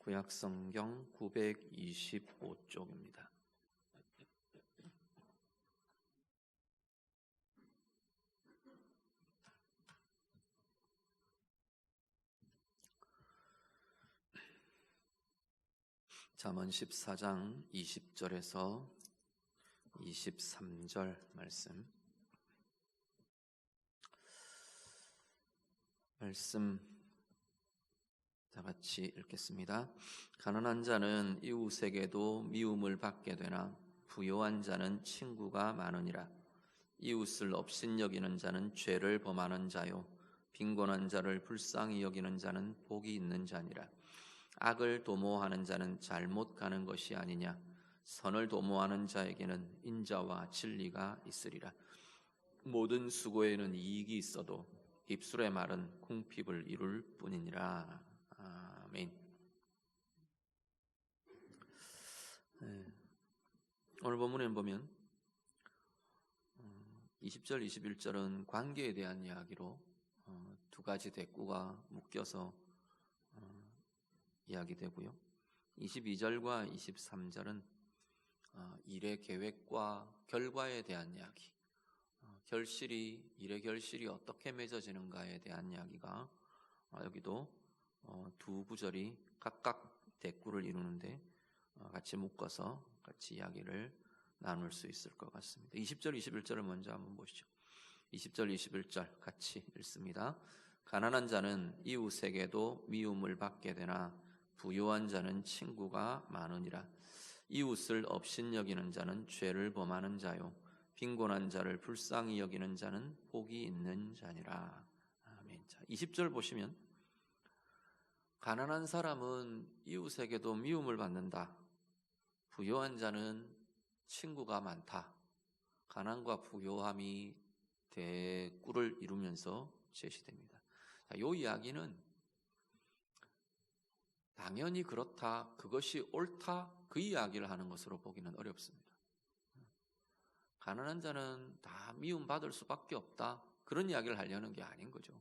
구약성경 925쪽입니다. 잠언 14장 20절에서 23절 말씀 말씀 다 같이 읽겠습니다. 가난한 자는 이웃에게도 미움을 받게 되나 부요한 자는 친구가 많으니라. 이웃을 업신여기는 자는 죄를 범하는 자요 빈곤한 자를 불쌍히 여기는 자는 복이 있는 자니라. 악을 도모하는 자는 잘못 가는 것이 아니냐. 선을 도모하는 자에게는 인자와 진리가 있으리라. 모든 수고에는 이익이 있어도 입술의 말은 궁핍을 이룰 뿐이니라. 아멘. 네. 오늘 본문에 보면 20절, 21절은 관계에 대한 이야기로 어, 두 가지 대꾸가 묶여서 어, 이야기되고요. 22절과 23절은 어, 일의 계획과 결과에 대한 이야기, 결실이 일의 결실이 어떻게 맺어지는가에 대한 이야기가 여기도 두 구절이 각각 대꾸를 이루는데 같이 묶어서 같이 이야기를 나눌 수 있을 것 같습니다. 20절, 21절을 먼저 한번 보시죠. 20절, 21절 같이 읽습니다. 가난한 자는 이웃에게도 미움을 받게 되나 부유한 자는 친구가 많으니라. 이웃을 업신여기는 자는 죄를 범하는 자요. 빈곤한 자를 불쌍히 여기는 자는 복이 있는 자니라. 아멘. 자, 20절 보시면 가난한 사람은 이웃에게도 미움을 받는다. 부유한 자는 친구가 많다. 가난과 부요함이 대꾸를 이루면서 제시됩니다. 자, 이 이야기는 당연히 그렇다, 그것이 옳다, 그 이야기를 하는 것으로 보기는 어렵습니다. 가난한 자는 다 미움받을 수밖에 없다. 그런 이야기를 하려는 게 아닌 거죠.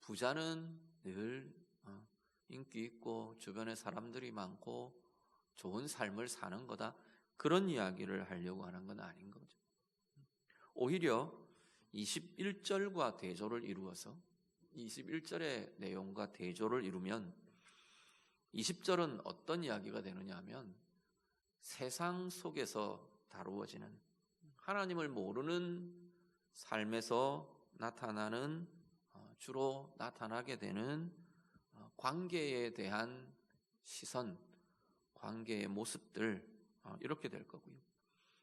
부자는 늘 어, 인기 있고 주변에 사람들이 많고 좋은 삶을 사는 거다. 그런 이야기를 하려고 하는 건 아닌 거죠. 오히려 21절과 대조를 이루어서 21절의 내용과 대조를 이루면 20절은 어떤 이야기가 되느냐 하면 세상 속에서 다루어지는 하나님을 모르는 삶에서 나타나는 어, 주로 나타나게 되는 어, 관계에 대한 시선, 관계의 모습들 어, 이렇게 될 거고요.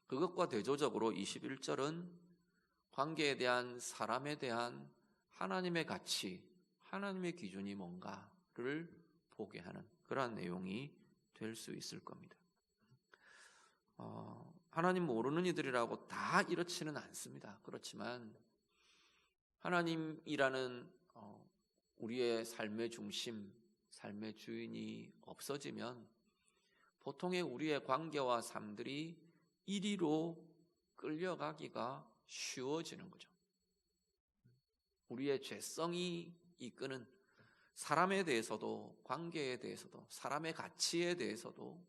그것과 대조적으로 21절은 관계에 대한 사람에 대한 하나님의 가치, 하나님의 기준이 뭔가를 보게 하는 그러한 내용이 될 수 있을 겁니다. 어, 하나님 모르는 이들이라고 다 이렇지는 않습니다. 그렇지만 하나님이라는 어, 우리의 삶의 중심, 삶의 주인이 없어지면 보통의 우리의 관계와 삶들이 이리로 끌려가기가 쉬워지는 거죠. 우리의 죄성이 이끄는 사람에 대해서도 관계에 대해서도 사람의 가치에 대해서도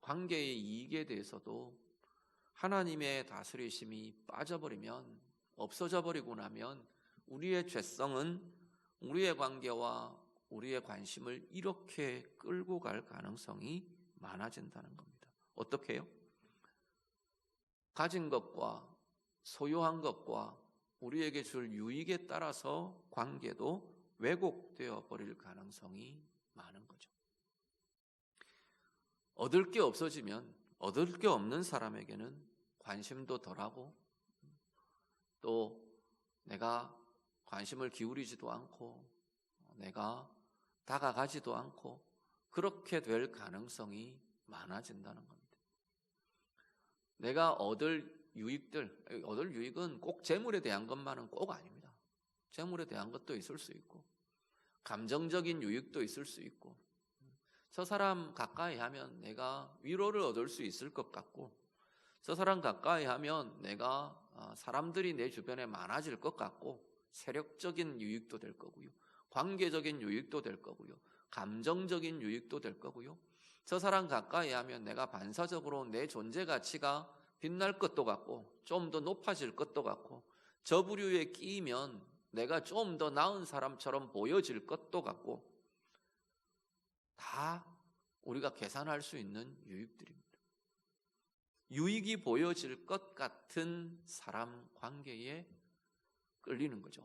관계의 이익에 대해서도 하나님의 다스리심이 빠져버리면 없어져 버리고 나면 우리의 죄성은 우리의 관계와 우리의 관심을 이렇게 끌고 갈 가능성이 많아진다는 겁니다. 어떻게 해요? 가진 것과 소유한 것과 우리에게 줄 유익에 따라서 관계도 왜곡되어 버릴 가능성이 많은 거죠. 얻을 게 없어지면 얻을 게 없는 사람에게는 관심도 덜하고 또 내가 관심을 기울이지도 않고 내가 다가가지도 않고 그렇게 될 가능성이 많아진다는 겁니다. 내가 얻을 유익들, 얻을 유익은 꼭 재물에 대한 것만은 꼭 아닙니다. 재물에 대한 것도 있을 수 있고, 감정적인 유익도 있을 수 있고, 저 사람 가까이 하면 내가 위로를 얻을 수 있을 것 같고, 저 사람 가까이 하면 내가 아, 사람들이 내 주변에 많아질 것 같고, 세력적인 유익도 될 거고요. 관계적인 유익도 될 거고요. 감정적인 유익도 될 거고요. 저 사람 가까이 하면 내가 반사적으로 내 존재 가치가 빛날 것도 같고 좀 더 높아질 것도 같고 저 부류에 끼면 내가 좀 더 나은 사람처럼 보여질 것도 같고 다 우리가 계산할 수 있는 유익들입니다. 유익이 보여질 것 같은 사람 관계에 끌리는 거죠.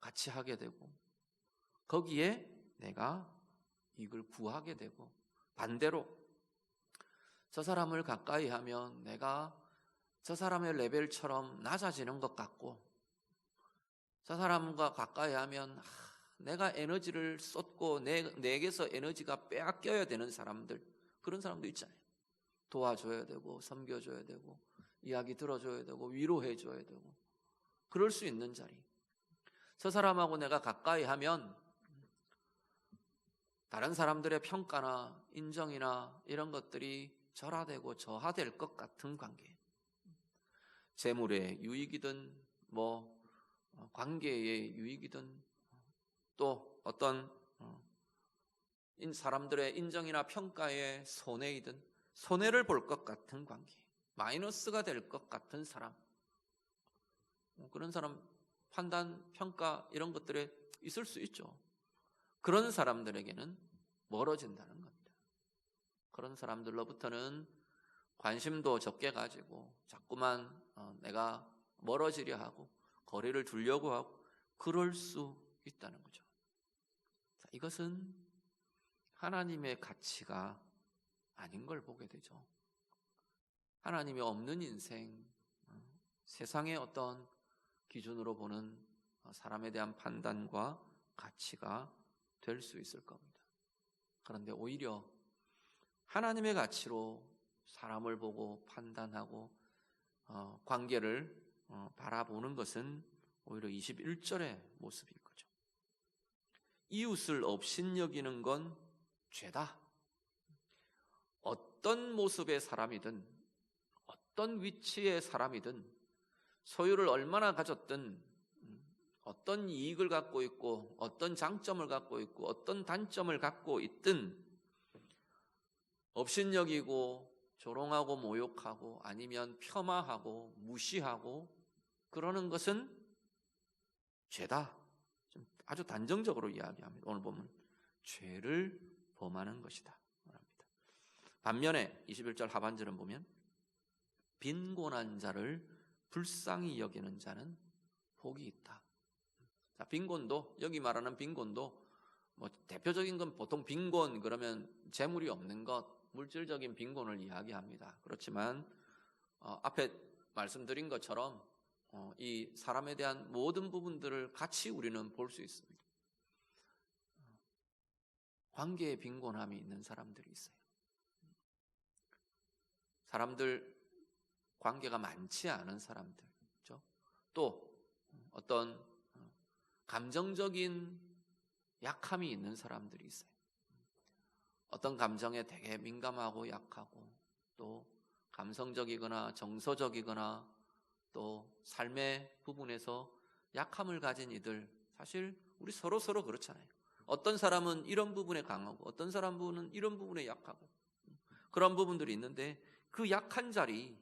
같이 하게 되고 거기에 내가 이걸 구하게 되고 반대로 저 사람을 가까이 하면 내가 저 사람의 레벨처럼 낮아지는 것 같고 저 사람과 가까이 하면 아, 내가 에너지를 쏟고 내, 내게서 에너지가 빼앗겨야 되는 사람들 그런 사람도 있잖아요. 도와줘야 되고 섬겨줘야 되고 이야기 들어줘야 되고 위로해줘야 되고 그럴 수 있는 자리. 저 사람하고 내가 가까이 하면 다른 사람들의 평가나 인정이나 이런 것들이 절하되고 저하될 것 같은 관계. 재물의 유익이든 뭐 어, 관계의 유익이든 또 어떤 어, 사람들의 인정이나 평가의 손해이든 손해를 볼 것 같은 관계, 마이너스가 될 것 같은 사람, 뭐 그런 사람 판단, 평가 이런 것들에 있을 수 있죠. 그런 사람들에게는 멀어진다는 겁니다. 그런 사람들로부터는 관심도 적게 가지고 자꾸만 어, 내가 멀어지려 하고 거리를 두려고 하고 그럴 수 있다는 거죠. 자, 이것은 하나님의 가치가 아닌 걸 보게 되죠. 하나님이 없는 인생, 어, 세상의 어떤 기준으로 보는 어, 사람에 대한 판단과 가치가 될 수 있을 겁니다. 그런데 오히려 하나님의 가치로 사람을 보고 판단하고 어, 관계를 어, 바라보는 것은 오히려 21절의 모습인 거죠. 이웃을 업신여기는 건 죄다. 어떤 모습의 사람이든 어떤 위치의 사람이든 소유를 얼마나 가졌든 음, 어떤 이익을 갖고 있고 어떤 장점을 갖고 있고 어떤 단점을 갖고 있든 업신여기고 조롱하고 모욕하고 아니면 폄하하고 무시하고 그러는 것은 죄다. 좀 아주 단정적으로 이야기합니다. 오늘 보면 죄를 범하는 것이다. 말합니다. 반면에 21절 하반절은 보면 빈곤한 자를 불쌍히 여기는 자는 복이 있다. 자, 빈곤도 여기 말하는 빈곤도 뭐 대표적인 건 보통 빈곤 그러면 재물이 없는 것, 물질적인 빈곤을 이야기합니다. 그렇지만 어, 앞에 말씀드린 것처럼 어, 이 사람에 대한 모든 부분들을 같이 우리는 볼 수 있습니다. 관계의 빈곤함이 있는 사람들이 있어요. 사람들 관계가 많지 않은 사람들, 그렇죠? 또 어떤 어, 감정적인 약함이 있는 사람들이 있어요. 어떤 감정에 되게 민감하고 약하고 또 감성적이거나 정서적이거나 또 삶의 부분에서 약함을 가진 이들 사실 우리 서로 서로 그렇잖아요. 어떤 사람은 이런 부분에 강하고 어떤 사람은 이런 부분에 약하고 그런 부분들이 있는데 그 약한 자리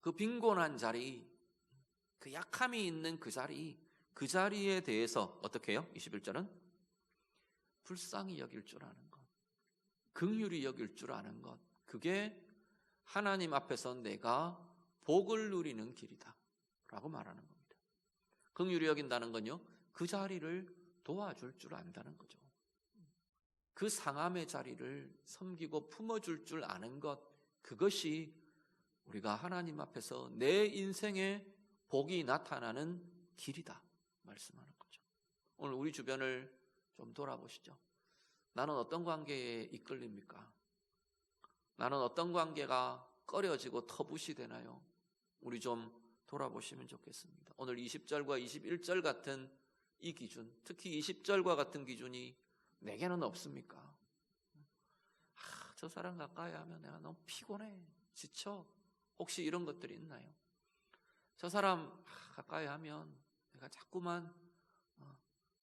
그 빈곤한 자리 그 약함이 있는 그 자리 그 자리에 대해서 어떻게 해요? 21절은 불쌍히 여길 줄 아는 것 긍휼히 여길 줄 아는 것 그게 하나님 앞에서 내가 복을 누리는 길이다. 라고 말하는 겁니다. 긍휼히 여긴다는 건요, 그 자리를 도와줄 줄 안다는 거죠. 그 상함의 자리를 섬기고 품어줄 줄 아는 것, 그것이 우리가 하나님 앞에서 내 인생에 복이 나타나는 길이다. 말씀하는 거죠. 오늘 우리 주변을 좀 돌아보시죠. 나는 어떤 관계에 이끌립니까? 나는 어떤 관계가 꺼려지고 터부시 되나요? 우리 좀 돌아보시면 좋겠습니다. 오늘 20절과 21절 같은 이 기준, 특히 20절과 같은 기준이 내게는 없습니까? 아, 저 사람 가까이 하면 내가 너무 피곤해, 지쳐. 혹시 이런 것들이 있나요? 저 사람 아, 가까이 하면 내가 자꾸만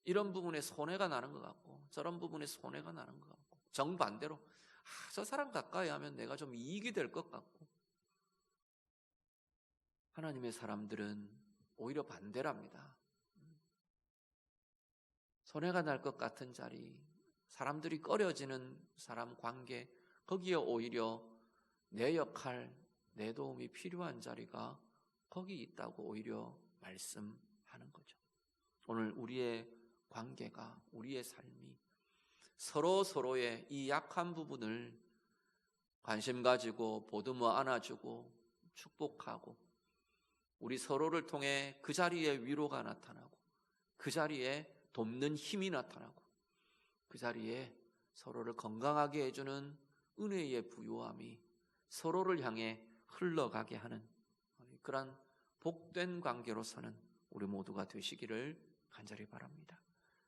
이런 부분에 손해가 나는 것 같고 저런 부분에 손해가 나는 것 같고 정반대로 아, 저 사람 가까이 하면 내가 좀 이익이 될 것 같고 하나님의 사람들은 오히려 반대랍니다. 손해가 날 것 같은 자리, 사람들이 꺼려지는 사람 관계, 거기에 오히려 내 역할, 내 도움이 필요한 자리가 거기 있다고 오히려 말씀하는 거죠. 오늘 우리의 관계가, 우리의 삶이 서로 서로의 이 약한 부분을 관심 가지고 보듬어 안아주고 축복하고 우리 서로를 통해 그 자리에 위로가 나타나고 그 자리에 돕는 힘이 나타나고 그 자리에 서로를 건강하게 해주는 은혜의 부요함이 서로를 향해 흘러가게 하는 그러한 복된 관계로서는 우리 모두가 되시기를 간절히 바랍니다.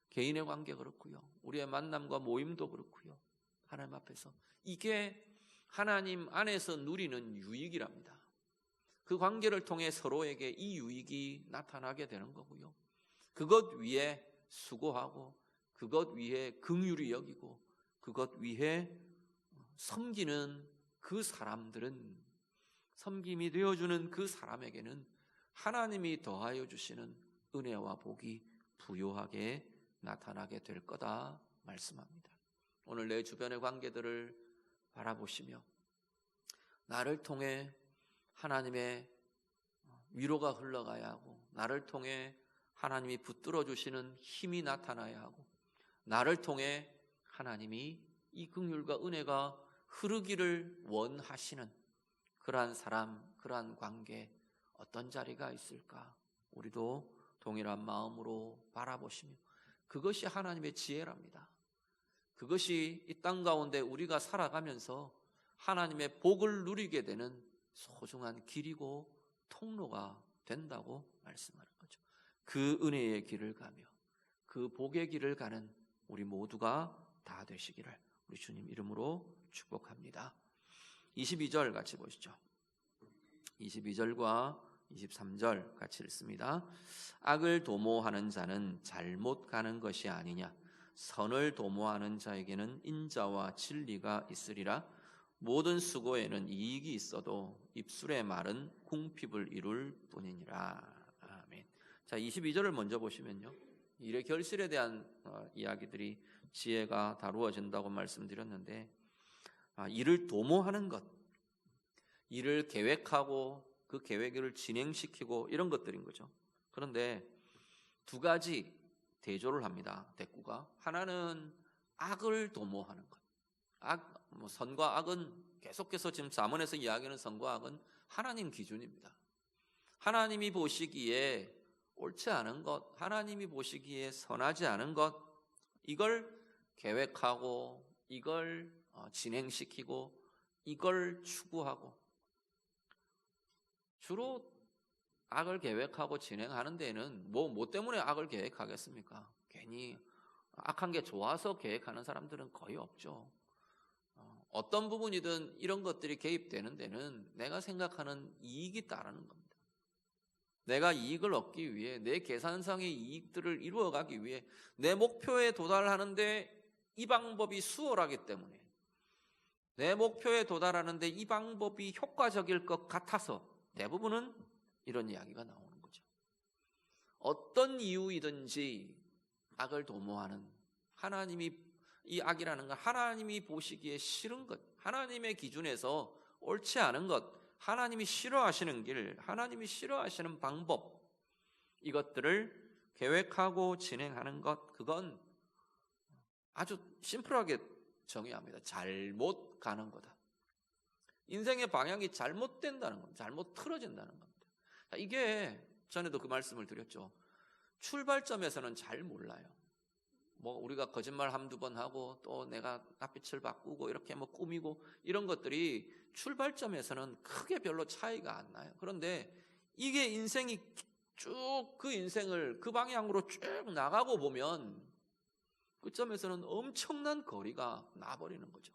개인의 관계 그렇고요. 우리의 만남과 모임도 그렇고요. 하나님 앞에서 이게 하나님 안에서 누리는 유익이랍니다. 그 관계를 통해 서로에게 이 유익이 나타나게 되는 거고요. 그것 위에 수고하고 그것 위에 긍휼히 여기고 그것 위에 섬기는 그 사람들은 섬김이 되어주는 그 사람에게는 하나님이 더하여 주시는 은혜와 복이 부요하게 나타나게 될 거다 말씀합니다. 오늘 내 주변의 관계들을 바라보시며 나를 통해 하나님의 위로가 흘러가야 하고 나를 통해 하나님이 붙들어 주시는 힘이 나타나야 하고 나를 통해 하나님이 이 긍휼과 은혜가 흐르기를 원하시는 그러한 사람, 그러한 관계 어떤 자리가 있을까? 우리도 동일한 마음으로 바라보시며 그것이 하나님의 지혜랍니다. 그것이 이 땅 가운데 우리가 살아가면서 하나님의 복을 누리게 되는 소중한 길이고 통로가 된다고 말씀하는 거죠. 그 은혜의 길을 가며 그 복의 길을 가는 우리 모두가 다 되시기를 우리 주님 이름으로 축복합니다. 22절 같이 보시죠. 22절과 23절 같이 읽습니다. 악을 도모하는 자는 잘못 가는 것이 아니냐. 선을 도모하는 자에게는 인자와 진리가 있으리라. 모든 수고에는 이익이 있어도 입술의 말은 궁핍을 이룰 뿐이니라. 아멘. 자, 22절을 먼저 보시면요. 일의 결실에 대한 어, 이야기들이 지혜가 다루어진다고 말씀드렸는데, 아, 일을 도모하는 것, 일을 계획하고 그 계획을 진행시키고 이런 것들인 거죠. 그런데 두 가지 대조를 합니다. 대꾸가 하나는 악을 도모하는 것. 악, 뭐 선과 악은 계속해서 지금 자문에서 이야기하는 선과 악은 하나님 기준입니다. 하나님이 보시기에 옳지 않은 것, 하나님이 보시기에 선하지 않은 것, 이걸 계획하고, 이걸 어, 진행시키고, 이걸 추구하고, 주로 악을 계획하고 진행하는 데는 뭐, 뭐 때문에 악을 계획하겠습니까? 괜히 악한 게 좋아서 계획하는 사람들은 거의 없죠. 어, 어떤 부분이든 이런 것들이 개입되는 데는 내가 생각하는 이익이 따르는 겁니다. 내가 이익을 얻기 위해 내 계산상의 이익들을 이루어가기 위해 내 목표에 도달하는데 이 방법이 수월하기 때문에 내 목표에 도달하는데 이 방법이 효과적일 것 같아서 대부분은 이런 이야기가 나오는 거죠. 어떤 이유이든지 악을 도모하는 하나님이 이 악이라는 건 하나님이 보시기에 싫은 것, 하나님의 기준에서 옳지 않은 것, 하나님이 싫어하시는 길, 하나님이 싫어하시는 방법, 이것들을 계획하고 진행하는 것, 그건 아주 심플하게 정의합니다. 잘못 가는 거다. 인생의 방향이 잘못된다는 겁니다. 잘못 틀어진다는 겁니다. 이게 전에도 그 말씀을 드렸죠. 출발점에서는 잘 몰라요. 뭐 우리가 거짓말 한두 번 하고 또 내가 낯빛을 바꾸고 이렇게 뭐 꾸미고 이런 것들이 출발점에서는 크게 별로 차이가 안 나요. 그런데 이게 인생이 쭉 그 인생을 그 방향으로 쭉 나가고 보면 그 점에서는 엄청난 거리가 나버리는 거죠.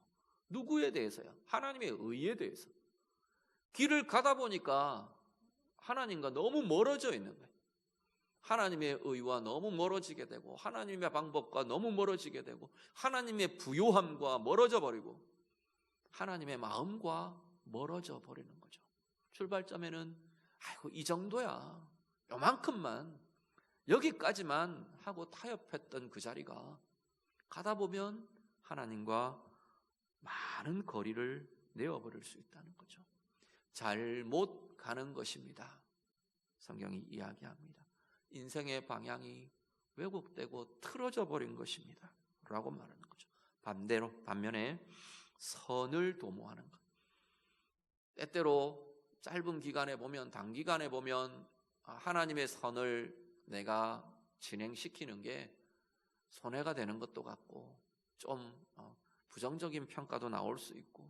누구에 대해서요? 하나님의 의에 대해서. 길을 가다 보니까 하나님과 너무 멀어져 있는 거예요. 하나님의 의와 너무 멀어지게 되고 하나님의 방법과 너무 멀어지게 되고 하나님의 부요함과 멀어져 버리고 하나님의 마음과 멀어져 버리는 거죠. 출발점에는 아이고 이 정도야. 요만큼만 여기까지만 하고 타협했던 그 자리가 가다 보면 하나님과 많은 거리를 내어버릴 수 있다는 거죠. 잘못 가는 것입니다. 성경이 이야기합니다. 인생의 방향이 왜곡되고 틀어져 버린 것입니다. 라고 말하는 거죠. 반대로, 반면에 선을 도모하는 것. 때때로 짧은 기간에 보면, 단기간에 보면 아, 하나님의 선을 내가 진행시키는 게 손해가 되는 것도 같고, 좀 어, 부정적인 평가도 나올 수 있고,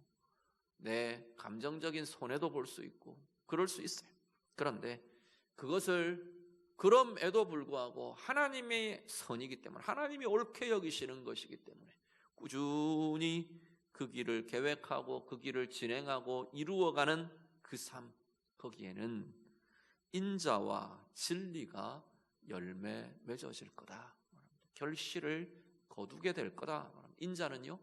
내 감정적인 손해도 볼 수 있고, 그럴 수 있어요. 그런데 그것을 그럼에도 불구하고 하나님의 선이기 때문에 하나님이 옳게 여기시는 것이기 때문에 꾸준히 그 길을 계획하고 그 길을 진행하고 이루어가는 그 삶 거기에는 인자와 진리가 열매 맺어질 거다. 결실을 거두게 될 거다. 인자는요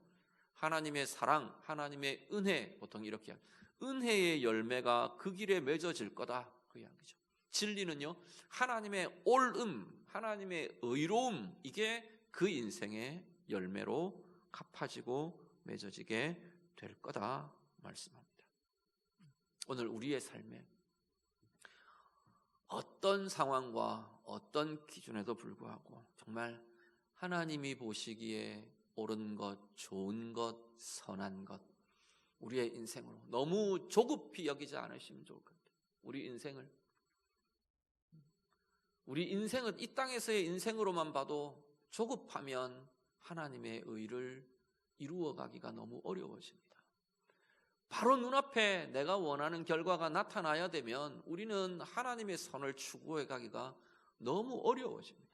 하나님의 사랑, 하나님의 은혜 보통 이렇게 은혜의 열매가 그 길에 맺어질 거다. 그 이야기죠. 진리는요, 하나님의 옳음, 하나님의 의로움, 이게 그 인생의 열매로 갚아지고 맺어지게 될 거다 말씀합니다. 오늘 우리의 삶에 어떤 상황과 어떤 기준에도 불구하고 정말 하나님이 보시기에 옳은 것, 좋은 것, 선한 것, 우리의 인생으로 너무 조급히 여기지 않으시면 좋을 것 같아요. 우리 인생을 우리 인생은 이 땅에서의 인생으로만 봐도 조급하면 하나님의 의를 이루어가기가 너무 어려워집니다. 바로 눈앞에 내가 원하는 결과가 나타나야 되면 우리는 하나님의 선을 추구해 가기가 너무 어려워집니다.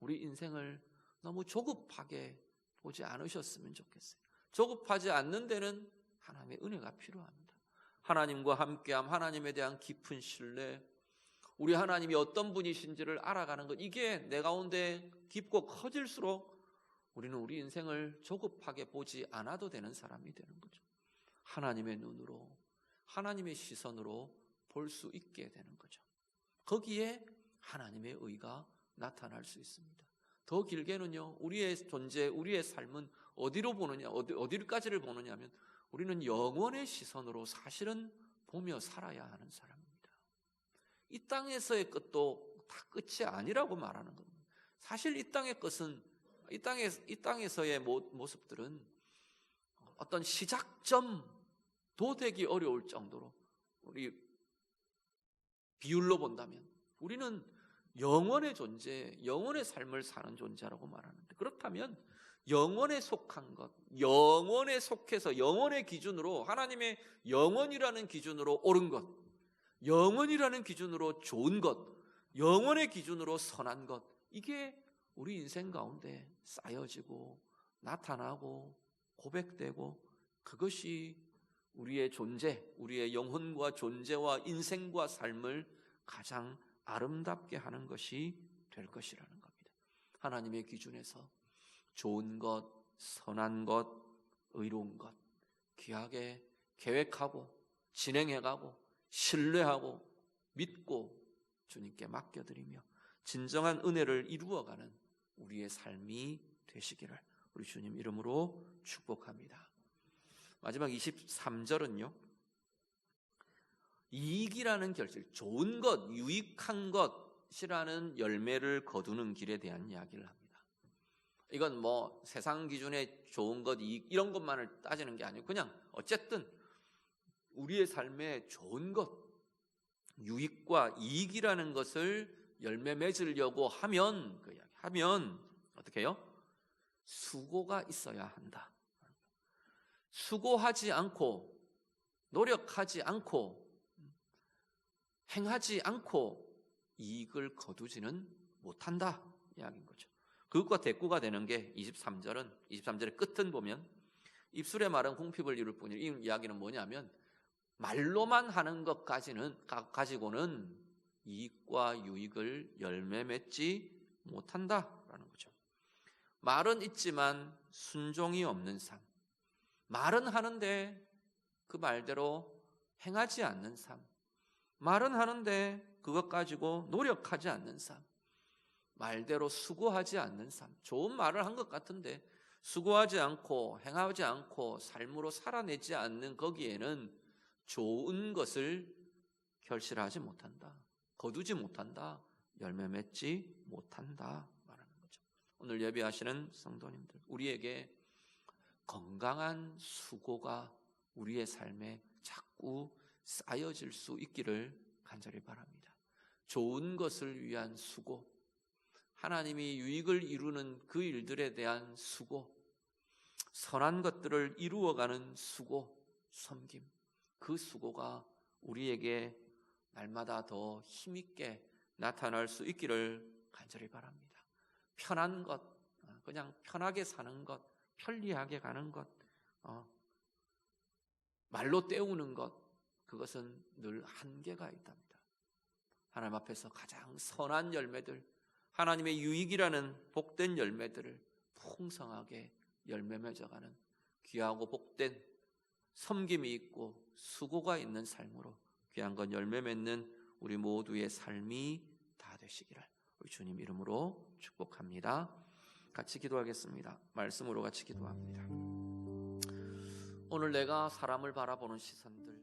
우리 인생을 너무 조급하게 보지 않으셨으면 좋겠어요. 조급하지 않는 데는 하나님의 은혜가 필요합니다. 하나님과 함께함, 하나님에 대한 깊은 신뢰, 우리 하나님이 어떤 분이신지를 알아가는 것, 이게 내 가운데 깊고 커질수록 우리는 우리 인생을 조급하게 보지 않아도 되는 사람이 되는 거죠. 하나님의 눈으로, 하나님의 시선으로 볼 수 있게 되는 거죠. 거기에 하나님의 의가 나타날 수 있습니다. 더 길게는요, 우리의 존재, 우리의 삶은 어디로 보느냐, 어디, 어디까지를 보느냐 하면 우리는 영원의 시선으로 사실은 보며 살아야 하는 사람입니다. 이 땅에서의 끝도 다 끝이 아니라고 말하는 겁니다. 사실 이 땅의 것은 이 땅에 이 땅에서의 모습들은 어떤 시작점도 되기 어려울 정도로 우리 비율로 본다면 우리는 영원의 존재, 영원의 삶을 사는 존재라고 말하는데 그렇다면 영원에 속한 것, 영원에 속해서 영원의 기준으로 하나님의 영원이라는 기준으로 옳은 것, 영원이라는 기준으로 좋은 것, 영원의 기준으로 선한 것, 이게 우리 인생 가운데 쌓여지고 나타나고 고백되고 그것이 우리의 존재, 우리의 영혼과 존재와 인생과 삶을 가장 아름답게 하는 것이 될 것이라는 겁니다. 하나님의 기준에서 좋은 것, 선한 것, 의로운 것, 귀하게 계획하고 진행해가고 신뢰하고 믿고 주님께 맡겨드리며 진정한 은혜를 이루어가는 우리의 삶이 되시기를 우리 주님 이름으로 축복합니다. 마지막 23절은요. 이익이라는 결실, 좋은 것, 유익한 것이라는 열매를 거두는 길에 대한 이야기를 합니다. 이건 뭐 세상 기준의 좋은 것, 이익 이런 것만을 따지는 게 아니고 그냥 어쨌든 우리의 삶에 좋은 것, 유익과 이익이라는 것을 열매 맺으려고 하면 그 이야기 하면 어떻게 해요? 수고가 있어야 한다. 수고하지 않고 노력하지 않고 행하지 않고 이익을 거두지는 못한다 이야기인 거죠. 그것과 대꾸가 되는 게 23절은 23절의 끝은 보면 입술의 말은 궁핍을 이룰 뿐이라 이 이야기는 뭐냐면 말로만 하는 것까지는 가지고는 이익과 유익을 열매 맺지 못한다라는 거죠. 말은 있지만 순종이 없는 삶. 말은 하는데 그 말대로 행하지 않는 삶. 말은 하는데 그것 가지고 노력하지 않는 삶. 말대로 수고하지 않는 삶. 좋은 말을 한 것 같은데 수고하지 않고 행하지 않고 삶으로 살아내지 않는 거기에는 좋은 것을 결실하지 못한다. 거두지 못한다. 열매 맺지 못한다. 말하는 거죠. 오늘 예배하시는 성도님들, 우리에게 건강한 수고가 우리의 삶에 자꾸 쌓여질 수 있기를 간절히 바랍니다. 좋은 것을 위한 수고, 하나님이 유익을 이루는 그 일들에 대한 수고, 선한 것들을 이루어가는 수고, 섬김, 그 수고가 우리에게 날마다 더 힘있게 나타날 수 있기를 간절히 바랍니다. 편한 것, 어, 그냥 편하게 사는 것, 편리하게 가는 것, 어, 말로 때우는 것, 그것은 늘 한계가 있답니다. 하나님 앞에서 가장 선한 열매들, 하나님의 유익이라는 복된 열매들을 풍성하게 열매 맺어가는 귀하고 복된 섬김이 있고 수고가 있는 삶으로 귀한 건 열매 맺는 우리 모두의 삶이 다 되시기를 우리 주님 이름으로 축복합니다. 같이 기도하겠습니다. 말씀으로 같이 기도합니다. 오늘 내가 사람을 바라보는 시선들